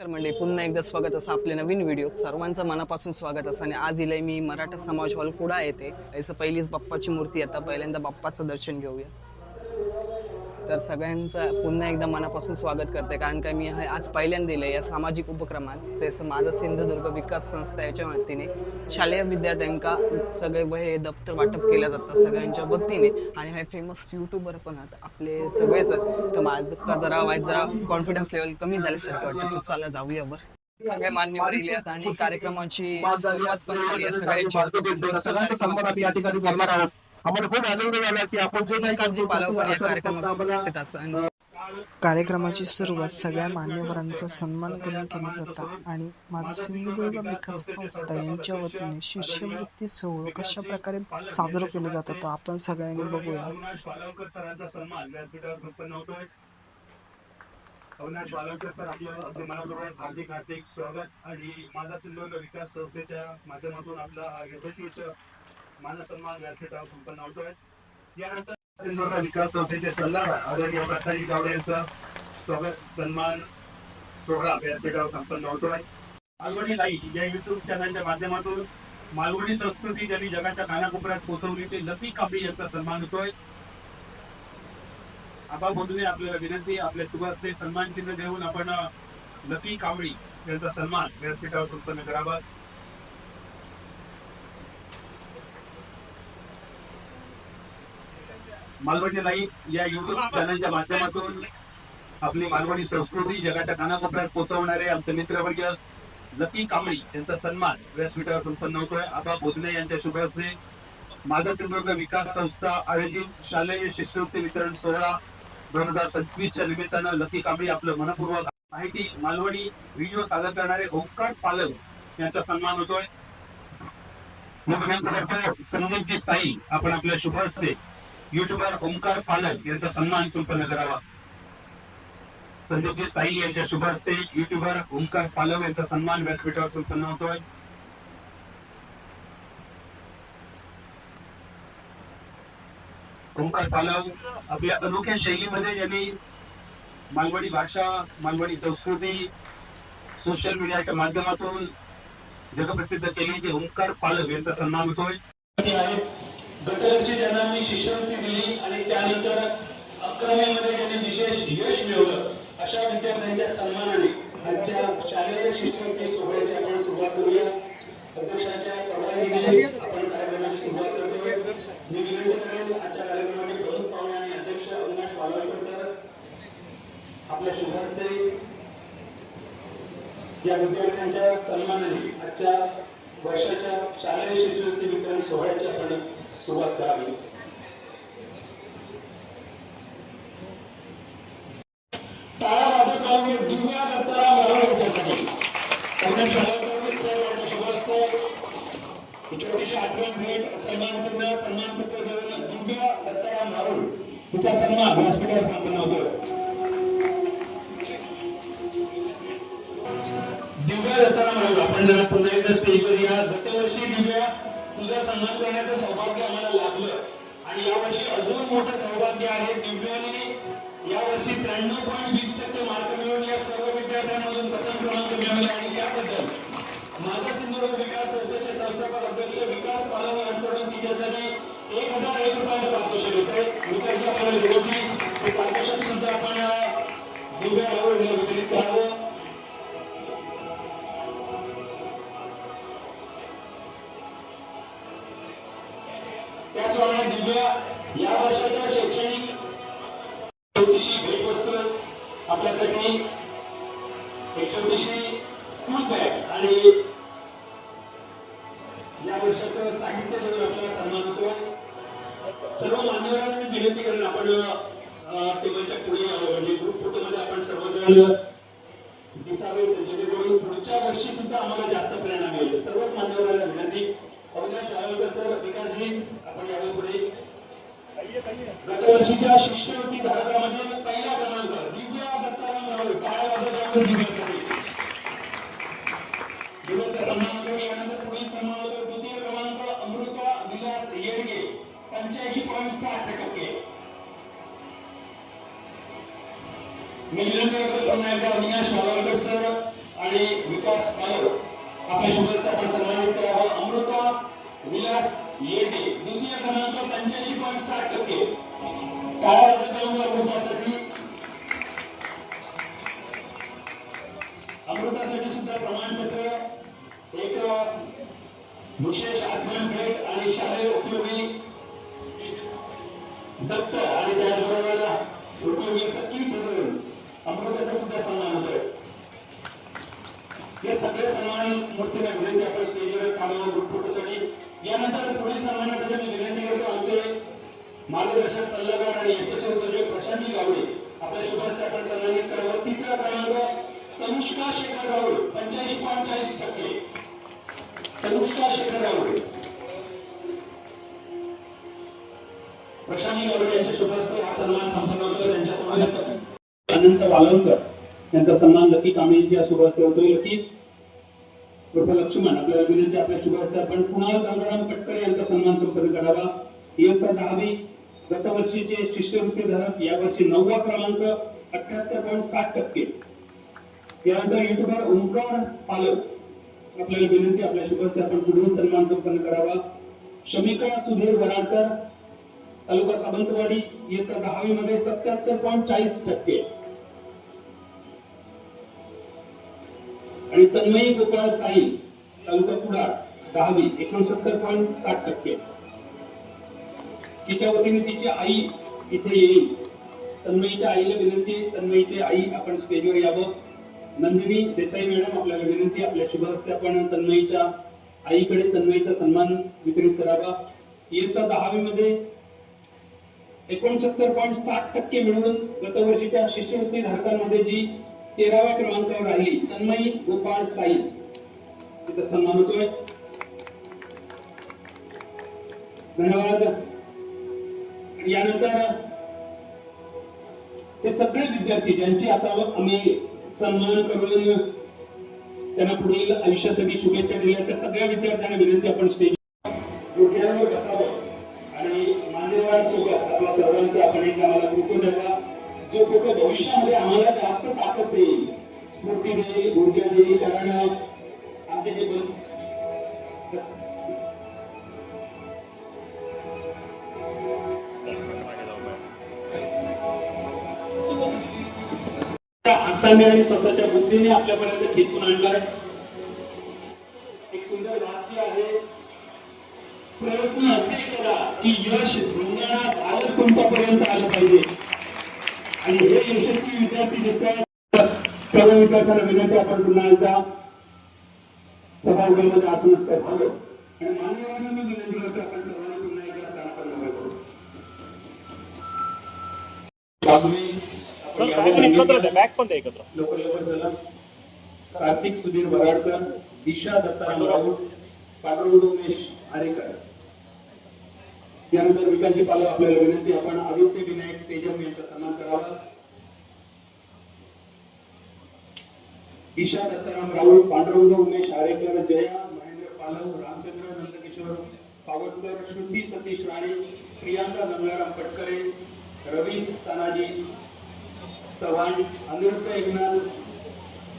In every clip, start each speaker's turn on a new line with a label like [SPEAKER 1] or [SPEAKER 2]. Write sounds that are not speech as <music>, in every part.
[SPEAKER 1] तर म्हणजे पुन्हा एकदा स्वागत असं आपले नवीन व्हिडिओ सर्वांचं मनापासून स्वागत असं आणि आज इलाय मी मराठा समाज हॉल कुडा येते असं पहिलीच बाप्पाची मूर्ती आता पहिल्यांदा बाप्पाचं दर्शन घेऊया. तर सगळ्यांचं पुन्हा एकदा मनापासून स्वागत करते. कारण का मी हे आज पहिल्यांदा दिलं या सामाजिक उपक्रमात. जे माझं सिंधुदुर्ग विकास संस्था याच्या वतीने शालेय विद्यार्थ्यांका सगळे वहे दप्तर वाटप केल्या जातात सगळ्यांच्या वतीने. आणि हे फेमस युट्यूबर पण आहेत आपले सगळेच तर माझं का जरा वाईट जरा कॉन्फिडन्स लेवल कमी झाल्यासारखं वाटतं. तर चला जाऊया बरं. सगळे मान्यवर आहेत आणि कार्यक्रमाची सुरुवात पण झाली आहे. सगळ्यांची
[SPEAKER 2] करणार आहोत. आम्हाला खूप आनंद झाला की आपण जे काही
[SPEAKER 1] आणि कार्यक्रमाची सुरुवात सगळ्या मान्यवरांचा सन्मान करून केली जातात आणि माझा सिंधुदुर्ग विकास संस्था यांच्या वतीने शिष्यवृत्ती सोहळा कशा प्रकारे साजरा केला जातो तो आपण सगळ्यांनी बघूया.
[SPEAKER 2] अविनाश सर आपलं अगदी मनापूर्वक हार्दिक हार्दिक स्वागत. आणि माझा सिंधुदुर्ग विकास संस्थेच्या माध्यमातून आपला हा यशस्वी मानसन्मान व्यासपीठावर संपन्न होतोय यानंतर सिंधुदुर्ग विकास संस्थेचे सल्लागार आदरणीय प्रकाश गावडे यांचा स्वागत सन्मान सोहळा व्यासपीठावर संपन्न होतोय. मालवणी लाइट या युट्यूब चॅनलच्या माध्यमातून मालवणी संस्कृती ज्यांनी जगाच्या कानाकोपऱ्यात पोहोचवली ते लती कांबळी यांचा सन्मान होतोय. आबा बोलूने आपल्याला विनंती आपल्या शुभास्ते सन्मान चिन्ह देऊन आपण अ, कांबळी यांचा सन्मान व्यासपीठावर संपन्न करावा. मालवणी लाईव्ह या युट्यूब चॅनलच्या माध्यमातून आपली मालवणी संस्कृती जगाच्या कानाकोपऱ्यात पोहोचवणारे आमचे मित्रवर्ग लकी कांबळी यांचा सन्मान व्यासपीठावर संपन्न होतोय. आबा बोधने यांच्या शुभ माझा सिंधुदुर्ग विकास संस्था आयोजित शालेय शिष्यवृत्ती वितरण सोहळा दोन हजार पंचवीसच्या निमित्तानं लकी कांबळी आपलं मनपूर्वक माहिती मालवणी व्हिडिओ सादर करणारे ओंकार पालक यांचा सन्मान होतोय. मुख्यमंत्री संदीपजी साई आपण आपल्या शुभ असते युट्यूबर ओंकार पालक यांचा सन्मान संपन्न करावा. संदीप साई यांच्या शुभ हस्ते युट्यूबर ओंकार पालव यांचा सन्मान व्यासपीठावर संपन्न होतोय. ओंकार पालव आपल्या अनोख्या शैलीमध्ये यांनी मालवणी भाषा मालवणी संस्कृती सोशल मीडियाच्या माध्यमातून जगप्रसिद्ध केली ते ओंकार पालव यांचा सन्मान होतोय.
[SPEAKER 3] गतवर्षी त्यांना मी शिष्यवृत्ती दिली आणि त्यानंतर अकरावीमध्ये त्यांनी विशेष यश मिळवलं अशा विद्यार्थ्यांच्या सन्मानाने आमच्या शालेय शिष्यवृत्ती सोहळ्याची आपण सुरुवात करूया. अध्यक्षांच्या परवानगीने आपण कार्यक्रमाची सुरुवात करतोय. मी विनंती करेन आजच्या कार्यक्रमाचे प्रमुख पाहुणे आणि अध्यक्ष अविनाश वालवकर सर आपल्या शुभहस्ते या विद्यार्थ्यांच्या सन्मानाने आजच्या वर्षाच्या शालेय शिष्यवृत्ती वितरण सोहळ्याची आपण सुरुवात करावी. टाळा दिव्या दत्ताराम राव यांच्यासाठी छोटीशी आठवण भेट सन्मान चिन्ह सन्मान पत्र देऊन दिव्या दत्ताराम राहुल तिचा सन्मान व्यासपीठावर संपन्न होतो. मोठं सौभाग्य आहे दिव्याने यावर्षी त्र्याण्णव पॉईंट वीस टक्के मार्क मिळून या सर्व विद्यार्थ्यांमधून प्रथम क्रमांक मिळवला आणि त्याबद्दल माझा सिंधुदुर्ग विकास संस्थेचे संस्थापक अध्यक्ष विकास पालव यांच्याकडून तिच्यासाठी एक हजार एक रुपयाचं पारितोषिक होते विकासची आपल्याला विरोधी ते पारितोषिक सुद्धा आपण अं, दिव्या राहुल यांना वितरित करावं. आपण सर्वजण दिसावे जेणेकरून पुढच्या वर्षी सुद्धा आम्हाला जास्त प्रेरणा मिळेल. सर्वच मान्यवरांना विनंती. अविनाश रावळकर सर विकासजी आपण यावे पुढे गतवर्षीच्या शिष्यवृत्ती धारकामध्ये पहिला क्रमांक दिव्या दत्ताराम राहुल काय वाजत मी निरंतर सर आणि विकास मालव आपल्या शुभेच्छा आपण सन्मानित करावं. अमृता विलास येडे द्वितीय क्रमांक पंच्याऐंशी पॉईंट सात टक्के. काळा अनंत वालंकर यांचा सन्मान लकी कांबळे यांच्या शुभास्ते होतोय लकी उर्फ लक्ष्मण आपल्याला विनंती आपल्या शुभास्ते पण कुणाल गंगाराम कटकरे यांचा सन्मान संपन्न करावा. इयत्ता दहावी गतवर्षीचे शिष्यवृत्ती धारक यावर्षी नववा क्रमांक अठ्याहत्तर पॉईंट सात टक्के. यानंतर युट्यूबर ओंकार पालक आपल्याला विनंती आपल्या शुभेच्छा आपण पुढील सन्मान संपन्न करावा. शमिका सुधीर वराडकर तालुका सावंतवाडी इयत्ता दहावी मध्ये सत्याहत्तर पॉईंट चाळीस टक्के. आणि तन्मयी गोपाळ साई तालुका कुडाळ दहावी एकोणसत्तर पॉईंट साठ टक्के. तिच्या वतीने तिची आई इथे येईल. तन्मयीच्या आईला विनंती आहे, तन्मयीची आई आपण स्टेजवर यावं. नंदिनी देसाई मॅडम आपल्याला विनंती आपल्या शुभ हस्ते आपण तन्मयीच्या आईकडे तन्मयीचा सन्मान वितरित करावा. इयत्ता दहावी मध्ये एकोणसत्तर पॉईंट सात टक्के मिळवून गतवर्षीच्या शिष्यवृत्ती धारकांमध्ये जी तेराव्या क्रमांकावर राहिली तन्मयी गोपाळ साई. तिचा सन्मान होतोय. धन्यवाद. यानंतर ते सगळे विद्यार्थी ज्यांची आता आम्ही सन्मान करून त्यांना पुढील आयुष्यासाठी शुभेच्छा दिल्या त्या सगळ्या विद्यार्थ्यांना विनंती आपण स्टेज डोक्यावर बसावं. सर्वांचा आम्हाला फोटो द्यावा जो फोटो भविष्यामध्ये आम्हाला जास्त ताकद देईल. स्फूर्ती देईल ऊर्जा देईल कारण आमचे जे बंद हाताने आणि स्वतःच्या बुद्धीने आपल्यापर्यंत खेचून आणलाय. एक सुंदर वाक्य आहे. प्रयत्न असे करा की यश आणि हे यशस्वी विद्यार्थी सर्व विद्यार्थ्यांना विनंती आपण पुन्हा एकदा सभागृहामध्ये आसन असतं व्हावं आणि मान्यवरांना मी विनंती करतो आपण सर्वांना पुन्हा एकदा
[SPEAKER 4] एकत्र
[SPEAKER 3] लवकर लवकर चला. कार्तिक सुधीर वराडकर दिशा दत्ताराम राऊत पांडुरंग उमेश आरेकर. यानंतर विकासजी पालक आपल्याला विनंती आपण आदित्य विनायक तेजम यांचा सन्मान करावा. ईशा दत्ताराम राऊत पांडुरंग उमेश आरेकर जया महेंद्र पालव रामचंद्र नंदकिशोर पावसकर श्रुती सतीश राणे प्रियांका गंगाराम पटकरे रवी तानाजी चव्हाण अनिरुद्ध एकनाथ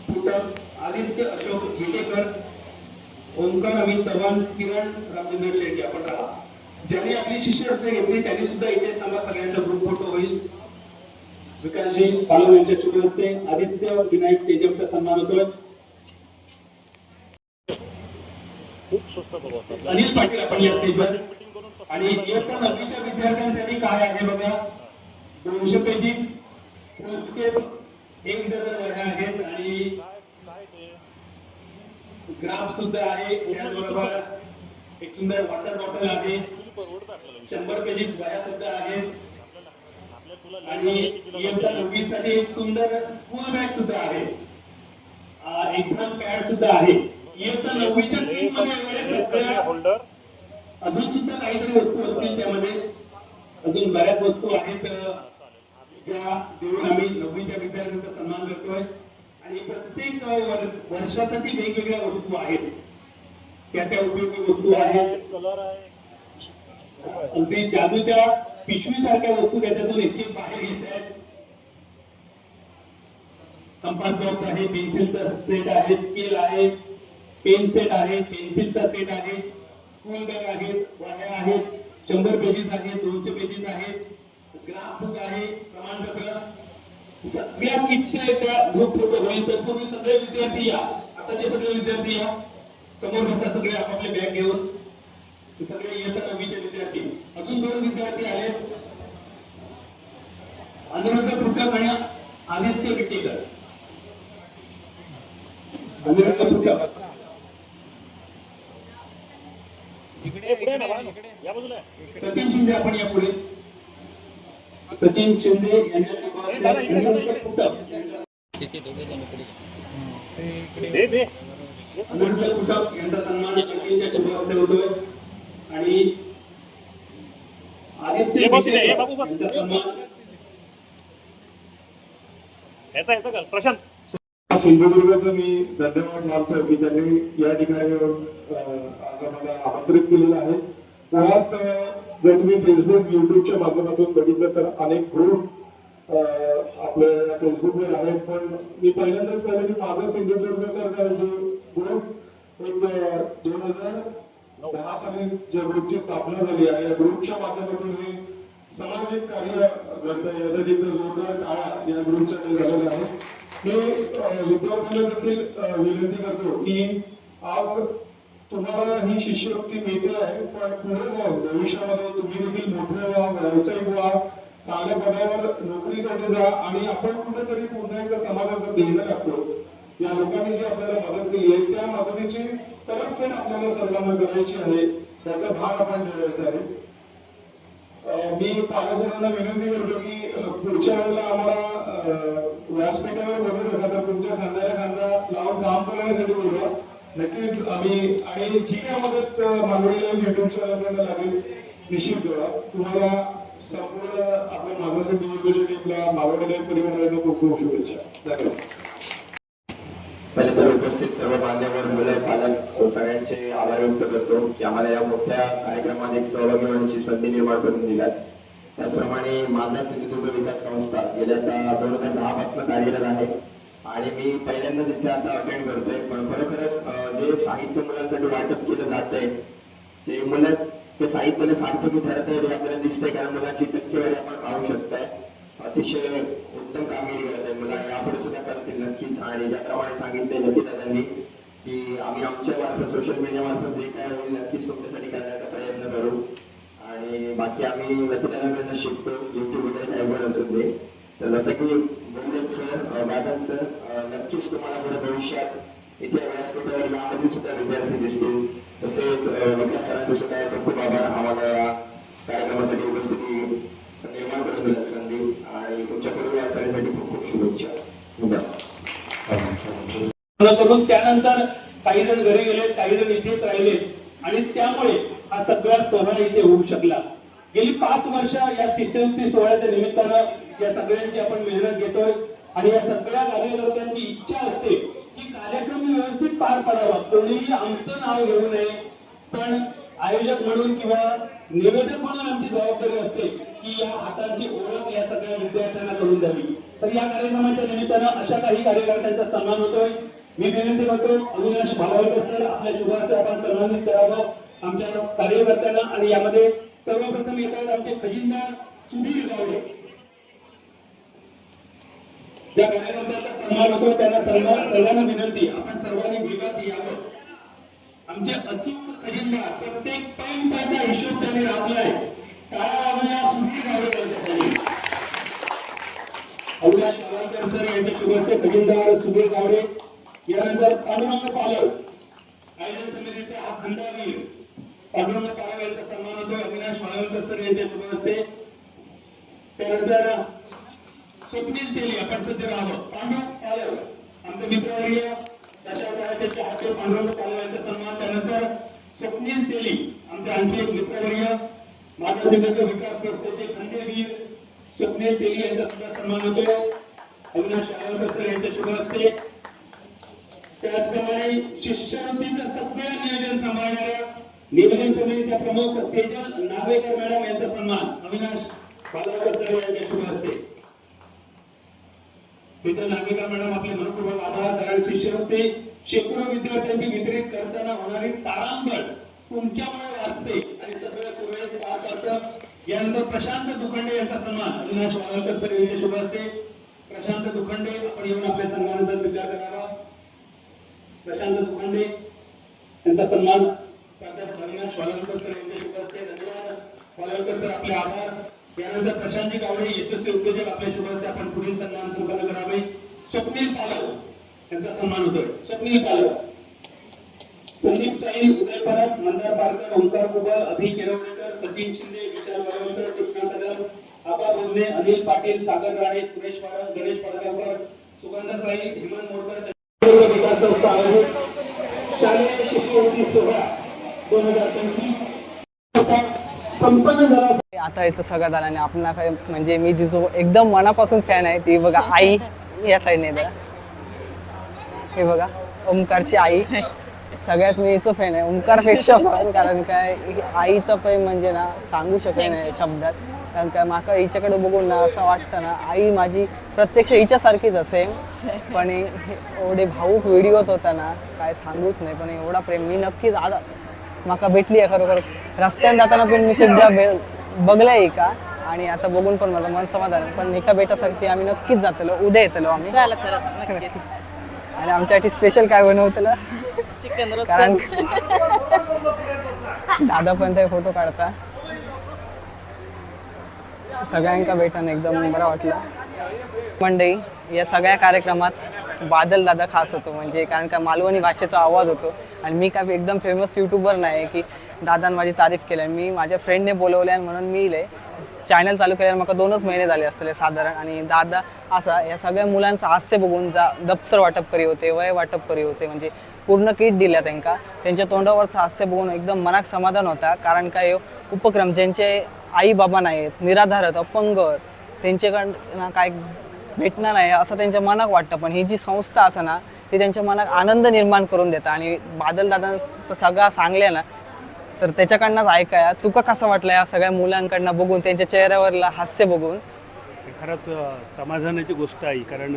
[SPEAKER 3] फुटक आदित्य अशोक विटेकर ओंकार अमित चव्हाण किरण राजेंद्र शेट्टी. आपण राहा. ज्यांनी आपली शिष्यवृत्ती घेतली त्यांनी सुद्धा इथे थांबा सगळ्यांचा ग्रुप फोटो होईल. विकासजी पालव यांच्या शुभ असते. आदित्य विनायक तेजमचा सन्मान होतोय अनिल पाटील आपण या स्टेजवर आणि इयत्ता नववीच्या विद्यार्थ्यांसाठी काय आहे बघा? दोनशे पेजीस फुलस्केप एक डझन वर्ग आहेत. आणि ग्राफ सुद्धा आहे. त्याचबरोबर एक सुंदर वॉटर बॉटल आहे. शंभर पेजेस वया सुद्धा आहेत. आणि इयत्ता नववीसाठी एक सुंदर स्कूल बॅग सुद्धा आहे. एक्झाम पॅड सुद्धा आहे. इयत्ता नववीच्या टीममध्ये
[SPEAKER 4] होल्डर
[SPEAKER 3] अजून सुद्धा काहीतरी वस्तू असतील त्यामध्ये. अजून बऱ्याच वस्तू आहेत ज्या देऊन आम्ही नववीच्या विद्यार्थ्यांचा सन्मान करतोय. आणि प्रत्येक वर्षासाठी वेगवेगळ्या वस्तू आहेत. त्या त्या उपयोगी वस्तू आहेत.
[SPEAKER 4] कलर ते
[SPEAKER 3] जादूच्या जादूच्या पिशवीसारख्या वस्तू त्याच्यातून इतके बाहेर येत आहेत. कंपास बॉक्स आहे पेन्सिलचा सेट आहे स्केल आहे पेन सेट आहे पेन्सिलचा सेट आहे स्कूल बॅग आहेत वह्या आहेत शंभर पेजेस आहेत दोनशे पेजेस आहेत ग्राफ बुक आहे प्रमाणपत्र. सगळ्या किटचे त्या ग्रुप फोटो होईल तत्पूर्वी सगळे विद्यार्थी या. आता जे सगळे विद्यार्थी या समोर बसा सगळे आपापले बॅग घेऊन हे सगळे इयत्ता नववीचे विद्यार्थी. अजून दोन विद्यार्थी आले अनिरुद्ध फुटक आणि आदित्य विटेकर. अनिरुद्ध फुटक. सचिन शिंदे आपण या पुढे सचिन शिंदे यांच्याचे
[SPEAKER 4] ए, दादा, इकडे, दादा,
[SPEAKER 3] अनिरुद्ध
[SPEAKER 4] इकडे.
[SPEAKER 3] फुटक
[SPEAKER 4] दे दे
[SPEAKER 3] अनिरुद्ध फुटक यांचा सन्मान सचिनच्या होतोय आणि आदित्य. यांचा सन्मान
[SPEAKER 4] प्रशांत
[SPEAKER 5] सिंधुदुर्गाचं मी धन्यवाद मानतो की त्यांनी या ठिकाणी आज आम्हाला आमंत्रित केलेलं आहे मुळात जर तुम्ही फेसबुक युट्यूबच्या माध्यमातून बघितलं तर अनेक ग्रुप आपल्या फेसबुकवर आहेत पण मी पहिल्यांदाच पाहिलं की माझा सिंधुदुर्ग सरकार जो ग्रुप एक दोन हजार दहा साली ज्या ग्रुपची स्थापना झाली आहे या ग्रुपच्या माध्यमातून हे सामाजिक कार्य घडतं यासाठी एक जोरदार टाळा या ग्रुपच्या झालेला आहे. मी विद्यार्थ्यांना देखील विनंती करतो की आज तुम्हाला ही शिष्यवृत्ती मिळते आहे पण पुढे जाऊन भविष्यामध्ये तुम्ही देखील मोठे व्हा व्यावसायिक व्हा चांगल्या पदावर नोकरीसाठी जा आणि आपण कुठेतरी पुन्हा एकदा समाजाचं देणं लागतो या लोकांनी जी आपल्याला मदत केली आहे त्या मदतीची परतफेड आपल्याला सर्वांना करायची आहे. त्याचा भाग आपण ठेवायचा आहे. मी पालकांना विनंती करतो की पुढच्या वेळेला आम्हाला व्यासपीठावर बोलू नका तर तुमच्या खांद्याला खांदा लावून काम करण्यासाठी बोलवा. नक्कीच आम्ही आणि जी काय मदत मागवलेली आहे युट्यूब चॅनलकडनं लागेल निश्चित करा. तुम्हाला संपूर्ण आपल्या टीमला परिवाराला खूप खूप शुभेच्छा. धन्यवाद.
[SPEAKER 6] पहिले तर उपस्थित सर्व मान्यवर पालक सगळ्यांचे आभार व्यक्त करतो की आम्हाला या मोठ्या कार्यक्रमात एक सहभागी होण्याची संधी निर्माण करून दिल्यात त्याचप्रमाणे माझा सिंधुदुर्ग विकास संस्था गेल्या दोन हजार दहा पासून कार्यरत आहे आणि मी पहिल्यांदा तिथे आता अटेंड करतोय. पण खरोखरच जे साहित्य मुलांसाठी वाटप केलं जात आहे ते मुलं ते साहित्याला सार्थकी ठरत आहे. हे आपल्याला दिसतंय कारण मुलांची टक्केवारी आपण पाहू शकताय. अतिशय उत्तम कामगिरी करत आहे मुलं यापुढे सुद्धा करतील नक्कीच. आणि ज्याप्रमाणे सांगितले नक्की दादांनी की आम्ही आमच्या मार्फत सोशल मीडिया मार्फत जे काय होईल नक्कीच तुमच्यासाठी करण्याचा प्रयत्न करू. आणि बाकी आम्ही ललितादांकडनं शिकतो. युट्यूब वगैरे काही पण असून दे. तर जसं की बोललेत सर दादा सर नक्कीच तुम्हाला पुढे भविष्यात इथे व्यासपीठावर यामधून सुद्धा विद्यार्थी दिसतील. तसेच अं, विकास सरांचे सुद्धा खूप खूप आभार आम्हाला या कार्यक्रमासाठी उपस्थिती निर्माण करून दिल्या संधी आणि तुमच्यापुढे वाटचालीसाठी खूप खूप शुभेच्छा.
[SPEAKER 3] करून त्यानंतर काही जण घरी गेले काही जण इथेच राहिले आणि त्यामुळे हा सगळा सोहळा इथे होऊ शकला. गेली पाच वर्ष या शिष्यवृत्ती सोहळ्याच्या निमित्तानं या सगळ्यांची आपण मेहनत घेतोय आणि या सगळ्या कार्यकर्त्यांची इच्छा असते की कार्यक्रम व्यवस्थित पार पडावा. कोणीही आमचं नाव घेऊ नये. पण आयोजक म्हणून किंवा निवेदक म्हणून आमची जबाबदारी असते की या हातांची ओळख या सगळ्या विद्यार्थ्यांना करून द्यावी. तर या कार्यक्रमाच्या निमित्तानं अशा काही कार्यकर्त्यांचा सन्मान होतोय. मी विनंती करतो अविनाश भालावकर सर आपल्या जीवनाचं आपण सन्मानित करावं. आमच्या कार्यकर्त्यांना आणि यामध्ये सर्वप्रथम येतात आमचे खजिनदार सुधीर गावडे. ज्या कार्यकर्त्याचा सन्मान होतो त्यांना सन्मान सर्वांना विनंती आपण सर्वांनी वेगात यावं. आमचे अचूक खजिनदार प्रत्येक पैन पैसा हिशोब त्यांनी राखलाय. टाळा वाजूया सुधीर गावडे यांच्यासाठी अविनाश मालवकर सर यांच्या शुभ खजिनदार सुधीर गावडे यानंतर पांडुरंग पालव आयोजन समितीचे हा खंडावीर पांडुरंग पालव यांचा सन्मान होतो अविनाश मालवकर सर यांच्या शुभ हस्ते त्यानंतर स्वप्नील तेली आपण सध्या राहावं पांडू पालव आमचे मित्रवर्य त्याच्या वयाचे पांडुरंग पालवांचा सन्मान त्यानंतर स्वप्नील तेली आमचे आणखी एक मित्रवर्य माझा सिंधुदुर्ग विकास संस्थेचे खंडेवीर स्वप्नील तेली यांचा सुद्धा सन्मान होतो. अविनाश आळवकर सर यांच्या शुभ हस्ते. त्याचप्रमाणे शिष्यवृत्तीचं सगळं नियोजन सांभाळणाऱ्या नियोजन समितीच्या प्रमुख तेजल नावेकर मॅडम यांचा सन्मान. अविनाश पालवकर सर यांच्या शुभ हस्ते. तेजल नार्वेकर मॅडम आपले मनपूर्वक आभार कारण शिष्यवृत्ती शेकडो विद्यार्थ्यांनी वितरित करताना होणारी तारांबळ तुमच्यामुळे वाचते आणि सगळं सुरळीत पार पडतं. यानंतर प्रशांत दुखंडे यांचा सन्मान. अविनाश वालालकर सर यांच्या शुभ असते प्रशांत दुखंडे आपण येऊन आपल्या सन्मानाचा स्वीकार करावा प्रशांत दुखंडे यांचा सन्मान प्राध्यापक अविनाश वालालकर सर यांच्या शुभ असते धन्यवाद. वालालकर सर आपले आभार. यानंतर प्रशांत गावडे यशस्वी उद्योजक आपल्या शुभ आपण पुढील सन्मान संपन्न करावे स्वप्नील पालव त्यांचा सन्मान होतोय. स्वप्नील पालव. संदीप साईल उदय परब मंदार पारकर ओंकार कुबल अभि केरवडेकर सचिन शिंदे विशाल वरवणकर कृष्णा कदम आबा भोजने अनिल पाटील सागर राणे सुरेश पारब गणेश पडगावकर सुगंध साईल हेमंत मोरकर विकास संस्था आयोजित शालेय शिष्यवृत्ती सोहळा दोन हजार पंचवीस. संपन्न झाला
[SPEAKER 1] आता इथं सगळं झालं आणि आपण काय म्हणजे मी जिजो एकदम मनापासून फॅन आहे ती बघा आई या साईडने बघा हे बघा ओमकारची आई. सगळ्यात मी हिचं फॅन आहे ओमकारपेक्षा पण कारण काय आईचं प्रेम म्हणजे ना सांगू शकत नाही शब्दात. कारण काय माका हिच्याकडे बघून ना असं वाटतं ना आई माझी प्रत्यक्ष हिच्यासारखीच असे. पण हे एवढे भाऊक व्हिडिओत होता ना काय सांगूच नाही पण एवढा प्रेम मी नक्कीच आता माका भेटली आहे खरोखर. रस्त्याने जाताना पण मी खूपदा बे- बघलंय का? आणि आता बघून पण मला मन समाधान आहे. पण एका बेटासाठी आम्ही नक्कीच जातलो. उद्या येतलो आम्ही.
[SPEAKER 7] चला चला नक्कीच
[SPEAKER 1] आणि आमच्यासाठी स्पेशल काय बनवतलं
[SPEAKER 7] चिकन रोज
[SPEAKER 1] कारण दादा पण ते फोटो काढता. सगळ्यांका भेटून एकदम बरं वाटलं. मंडई या सगळ्या कार्यक्रमात बादल दादा खास होतो. म्हणजे कारण का मालवणी भाषेचा आवाज होतो. आणि मी काय एकदम फेमस युट्यूबर नाही की दादान माझी तारीफ केली मी माझ्या फ्रेंडने बोलवल्या म्हणून मी इले. चॅनल चालू केल्यावर मला दोनच महिने झाले असतले साधारण. आणि दादा असा या सगळ्या मुलांचं हास्य बघून जा दप्तर वाटप करी होते वय वाटप करी होते म्हणजे पूर्ण किट दिल्या त्यांका. त्यांच्या तोंडावरचं हास्य बघून एकदम मनाक समाधान होता. कारण काय उपक्रम ज्यांचे आई बाबा नाहीत निराधारत अपंग त्यांच्याकडनं काय भेटणार नाही असं त्यांच्या मनाक वाटतं. पण ही जी संस्था असं ना ती त्यांच्या मनात आनंद निर्माण करून देतं. आणि बादल दादा सगळा सांगले ना तर त्याच्याकडनंच ऐकाया तुका कसं वाटलं या सगळ्या मुलांकडनं बघून त्यांच्या चेहऱ्यावरला हास्य बघून?
[SPEAKER 2] खरंच समाधानाची गोष्ट आहे. कारण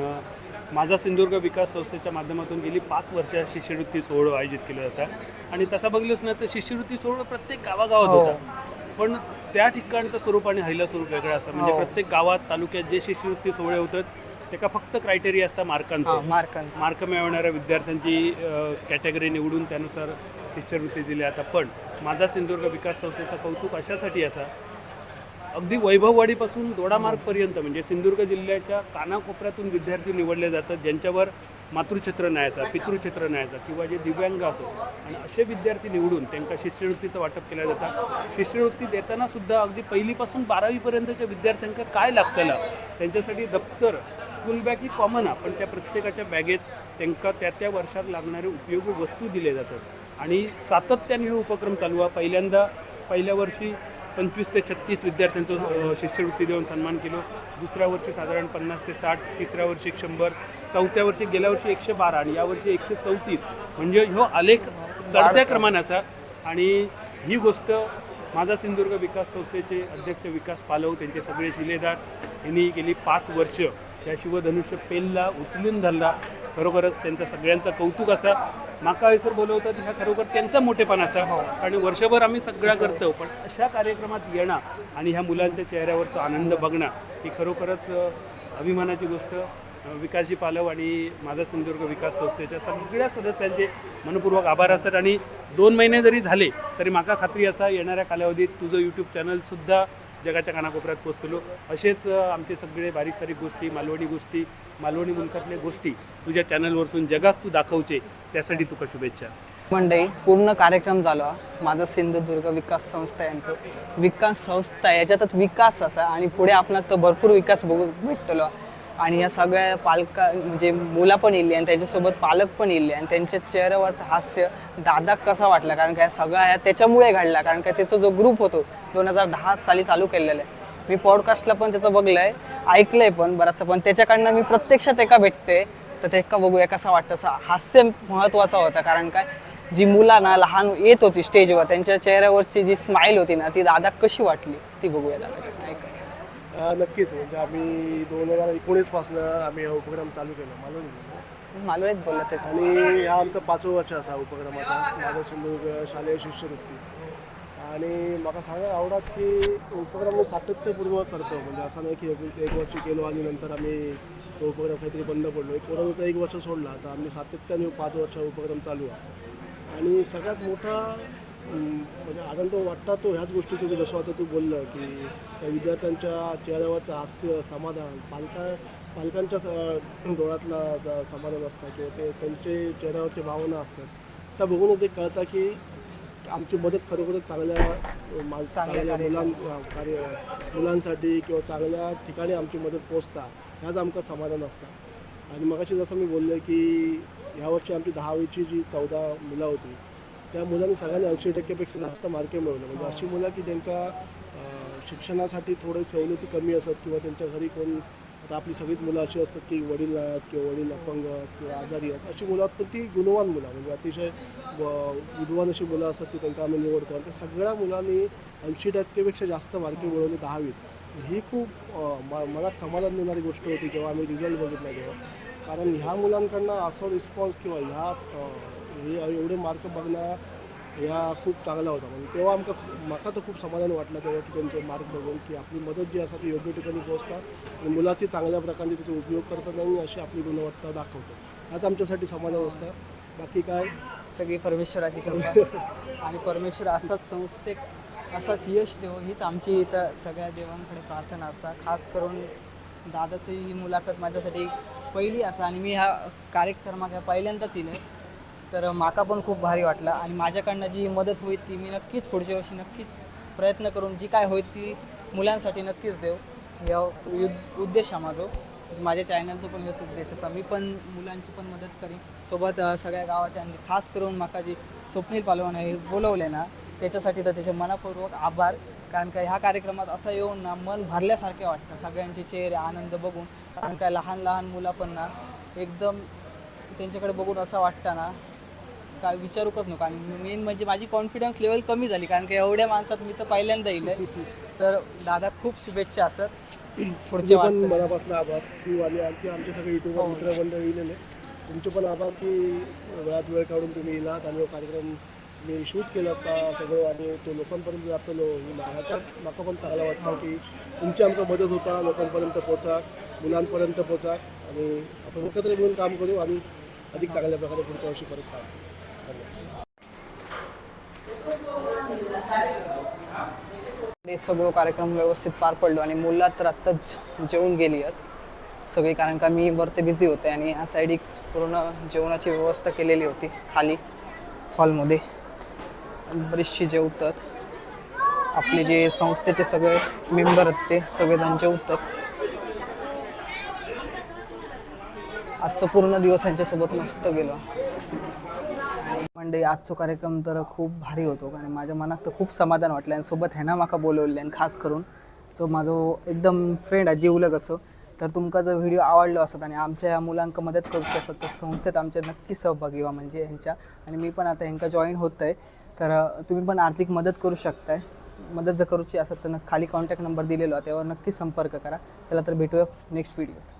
[SPEAKER 2] माझा सिंधुदुर्ग विकास संस्थेच्या माध्यमातून गेली पाच वर्ष शिष्यवृत्ती सोहळं आयोजित केलं जातं. आणि तसा बघलंच ना तर शिष्यवृत्ती सोहळं प्रत्येक गावागावात. होता. पण त्या ठिकाणचं स्वरूप आणि हायला स्वरूप वेगळं असतं. म्हणजे
[SPEAKER 1] हो.
[SPEAKER 2] प्रत्येक गावात तालुक्यात जे शिष्यवृत्ती सोहळे होतात त्याका फक्त क्रायटेरिया असतं मार्कांचं.
[SPEAKER 1] मार्कन्स
[SPEAKER 2] मार्क मिळवणाऱ्या विद्यार्थ्यांची कॅटेगरी निवडून त्यानुसार शिष्यवृत्ती दिली आता पण माझा सिंधुदुर्ग विकास संस्थेचं कौतुक अशासाठी असा अगदी वैभववाडीपासून दोडामार्गपर्यंत म्हणजे सिंधुदुर्ग जिल्ह्याच्या कानाकोपऱ्यातून विद्यार्थी निवडले जातात ज्यांच्यावर मातृक्षेत्र न्यायचा पितृक्षेत्र न्यायचा किंवा जे दिव्यांग असो आणि असे विद्यार्थी निवडून त्यांना शिष्यवृत्तीचं वाटप केलं जातं. शिष्यवृत्ती देताना सुद्धा अगदी पहिलीपासून बारावीपर्यंतच्या विद्यार्थ्यांना काय लागतं त्यांच्यासाठी दप्तर स्कूल बॅग ही कॉमन आहे पण त्या प्रत्येकाच्या बॅगेत त्यांना त्या त्या वर्षात लागणारे उपयोगी वस्तू दिले जातात. आणि सातत्याने हे उपक्रम चालू आहे. पहिल्यांदा पहिल्या वर्षी पंचवीस ते छत्तीस विद्यार्थ्यांचं शिष्यवृत्ती देऊन सन्मान केलं. दुसऱ्या वर्षी साधारण पन्नास ते साठ तिसऱ्या वर्षी एक शंभर चौथ्या वर्षी गेल्या वर्षी एकशे बारा आणि यावर्षी एकशे चौतीस. म्हणजे ह्यो आलेख चढत्या क्रमाने असा. आणि ही गोष्ट माझा सिंधुदुर्ग विकास संस्थेचे अध्यक्ष विकास पालव त्यांचे सगळे शिलेदार यांनी गेली पाच वर्ष. या शिवधनुष्य पेलला उचलून धरला. खरोखरच त्यांचा सगळ्यांचा कौतुक असा माका हयसर बोलवतात ह्या खरोखर त्यांचा मोठेपण असा. आणि वर्षभर आम्ही सगळं करतो पण अशा कार्यक्रमात येणं आणि ह्या मुलांच्या चेहऱ्यावरचा आनंद बघणं ही खरोखरच अभिमानाची गोष्ट. विकासजी पालव आणि माझा सिंधुदुर्ग विकास संस्थेच्या सगळ्या सदस्यांचे मनपूर्वक आभार असतात. आणि दोन महिने जरी झाले तरी माका खात्री असा येणाऱ्या कालावधीत तुझं यूट्यूब चॅनलसुद्धा जगाच्या कानाकोपऱ्यात पोचतलो. असेच आमचे सगळे बारीक सारीक गोष्टी मालवणी गोष्टी मालवणी मुलकातल्या गोष्टी तुझ्या चॅनलवरसून जगात तू दाखवचे त्यासाठी तुका शुभेच्छा.
[SPEAKER 1] मंडळी पूर्ण कार्यक्रम झाला. माझा सिंधुदुर्ग विकास संस्था यांचं. विकास संस्था याच्यातच विकास असा आणि पुढे आपला तर भरपूर विकास बघू भेटतलो. आणि या सगळ्या पालका म्हणजे मुलं पण येली आणि त्याच्यासोबत पालक पण येले आणि त्यांच्या चेहऱ्यावरचं हास्य दादा कसा वाटला? कारण काय सगळा ह्या त्याच्यामुळे घडला. कारण काय त्याचा जो ग्रुप होतो दोन हजार दहा साली चालू केलेला आहे. मी पॉडकास्टला पण त्याचं बघलंय ऐकलंय पण बराचसा पण त्याच्याकडनं मी प्रत्यक्षात एका भेटते. तर ते एका बघूया कसा वाटतं असं हास्य महत्त्वाचा होता. कारण काय जी मुलांना लहान येत होती स्टेजवर त्यांच्या चेहऱ्यावरची जी स्माईल होती ना ती दादा कशी वाटली? ती बघूया दादा ऐका
[SPEAKER 8] नक्कीच. म्हणजे आम्ही दोन हजार एकोणीसपासनं आम्ही हा उपक्रम चालू केला मालवणी
[SPEAKER 1] मालवणीत बोलला त्याचा.
[SPEAKER 8] आणि हा आमचा पाचवं वर्ष असा उपक्रमाचा. माझा सिंधुदुर्ग शालेय शिष्यवृत्ती. आणि मला सांगायला आवडत की उपक्रम मी सातत्यपूर्वक करतो. म्हणजे असं नाही की एक एक वर्ष केलो आणि नंतर आम्ही तो उपक्रम काहीतरी बंद पडलो. एक कोरोनाचा एक वर्ष सोडला तर आम्ही सातत्याने पाच वर्ष उपक्रम चालू आहे. आणि सगळ्यात मोठा म्हणजे आनंद वाटता तो ह्याच गोष्टीचं की जसं आता तू बोललं की त्या विद्यार्थ्यांच्या चेहऱ्यावरचं हास्य समाधान पालका पालकांच्या स- डोळ्यातला समाधान असतं किंवा ते त्यांचे चेहऱ्यावरच्या भावना असतात. त्या बघूनच एक कळतं की आमची मदत खरोखरच चांगल्या माण-
[SPEAKER 1] चांगल्या.
[SPEAKER 8] मुलां कार्य मुलांसाठी किंवा चांगल्या ठिकाणी आमची मदत पोचता ह्याच आमकां समाधान असतं आणि मगाशी जसं मी बोललो की ह्यावर्षी आमची दहावीची जी चौदा मुलं होती त्या मुलांनी सगळ्यांनी ऐंशी टक्केपेक्षा जास्त मार्के मिळवले म्हणजे अशी मुलं की अं, शिक्षणासाठी थोडे सवलती कमी असतात किंवा त्यांच्या घरी कोण आता आपली सगळीच मुलं अशी असतात की वडील आहेत किंवा वडील अपंग आहेत किंवा आजारी आहेत अशी मुलं आहेत पण ती गुणवान मुलं म्हणजे अतिशय विद्वान अशी मुलं असतात ती त्यांना आम्ही निवडतो. आणि त्या सगळ्या मुलांनी ऐंशी टक्केपेक्षा जास्त मार्के मिळवली दहावीत. ही खूप म- मनात समाधान देणारी गोष्ट होती जेव्हा आम्ही रिझल्ट बघितला तेव्हा. कारण ह्या मुलांकडनं असं रिस्पॉन्स किंवा ह्या हे एवढे मार्क बघणं ह्या खूप चांगला होता म्हणजे तेव्हा आमका म्हाका तर खूप समाधान वाटलं तेव्हा की त्यांचे मार्क बघून की आपली मदत जी असा ती योग्य ठिकाणी पोहोचतात आणि मुलं ती चांगल्या प्रकारे त्याचा उपयोग करतात आणि अशी आपली गुणवत्ता दाखवतात. हाच आमच्यासाठी समाधान असतं. बाकी काय?
[SPEAKER 1] सगळी परमेश्वराची कृपा. <laughs> आणि परमेश्वर असाच संस्थेक असाच यश देव हीच आमची इथं सगळ्या देवांकडे प्रार्थना असा. खास करून दादाची ही मुलाखत माझ्यासाठी पहिली असा. आणि मी ह्या कार्यक्रमात ह्या पहिल्यांदाच येईल तर माका पण खूप भारी वाटलं आणि माझ्याकडनं जी मदत होईल ती मी नक्कीच पुढच्या वर्षी नक्कीच प्रयत्न करून जी काय होईल ती मुलांसाठी नक्कीच देव या उद्देश हा माझं. माझ्या चॅनलचा पण हेच उद्देश असा मी पण मुलांची पण मदत करीन. सोबत सगळ्या गावाच्या आणि खास करून माका जी स्वप्नील पालवण हे बोलवले ना त्याच्यासाठी तर त्याचे मनापूर्वक आभार. कारण का ह्या कार्यक्रमात असं येऊन ना मन भरल्यासारखे वाटतं. सगळ्यांचे चेहरे आनंद बघून. कारण काय लहान लहान मुलं पण ना एकदम त्यांच्याकडे बघून असं वाटतं ना काय विचारूकच नको. आणि मेन म्हणजे माझी कॉन्फिडन्स लेवल कमी झाली कारण की एवढ्या माणसात मी तर पहिल्यांदा येईल. तर दादा खूप शुभेच्छा असत पुढच्या
[SPEAKER 8] पण मनापासून आभार. तू आणि आणखी आमचे सगळे युट्यूबर मित्रमंडळ येलेले तुमचे पण आभार की वेळात वेळ काढून तुम्ही येलात आणि कार्यक्रम मी शूट केला होता सगळं आणि तो लोकांपर्यंत जातलो ह्याच्या म्हाका पण चांगला वाटतं की तुमची आमकां मदत होता लोकांपर्यंत पोचा मुलांपर्यंत पोचा आणि आपण एकत्र मिळून काम करू आणि अधिक चांगल्या प्रकारे पुढच्या वर्षी परत काम
[SPEAKER 1] सगळं कार्यक्रम व्यवस्थित पार पडलो आणि मुलं तर आत्ताच जेवून गेली आहेत. सगळी कारण का मी वरती बिझी होते आणि ह्या साईड एक पूर्ण जेवणाची व्यवस्था केलेली होती खाली हॉलमध्ये बरीचशी जेवतात. आपले जे संस्थेचे सगळे मेंबर आहेत ते सगळेजण जेवतात. आजचा पूर्ण दिवस यांच्यासोबत मस्त गेलो. मंडळी आजचो कार्यक्रम तर खूप भारी होतो कारण माझ्या मनात तर खूप समाधान वाटलं आणि सोबत ह्याना म्हाका बोलवले आणि खास करून जो माझो एकदम फ्रेंड आहे जीवलग असो तर तुमचा जर व्हिडिओ आवडलो असत आणि आमच्या या मुलांका मदत करूची असत तर संस्थेत आमच्या नक्की सहभागी व्हा म्हणजे ह्यांच्या. आणि मी पण आता ह्यांका जॉईन होत आहे तर तुम्ही पण आर्थिक मदत करू शकताय. मदत जर करूची असत तर खाली कॉन्टॅक्ट नंबर दिलेलो आहे त्यावर नक्की संपर्क करा. चला तर भेटूया नेक्स्ट व्हिडिओ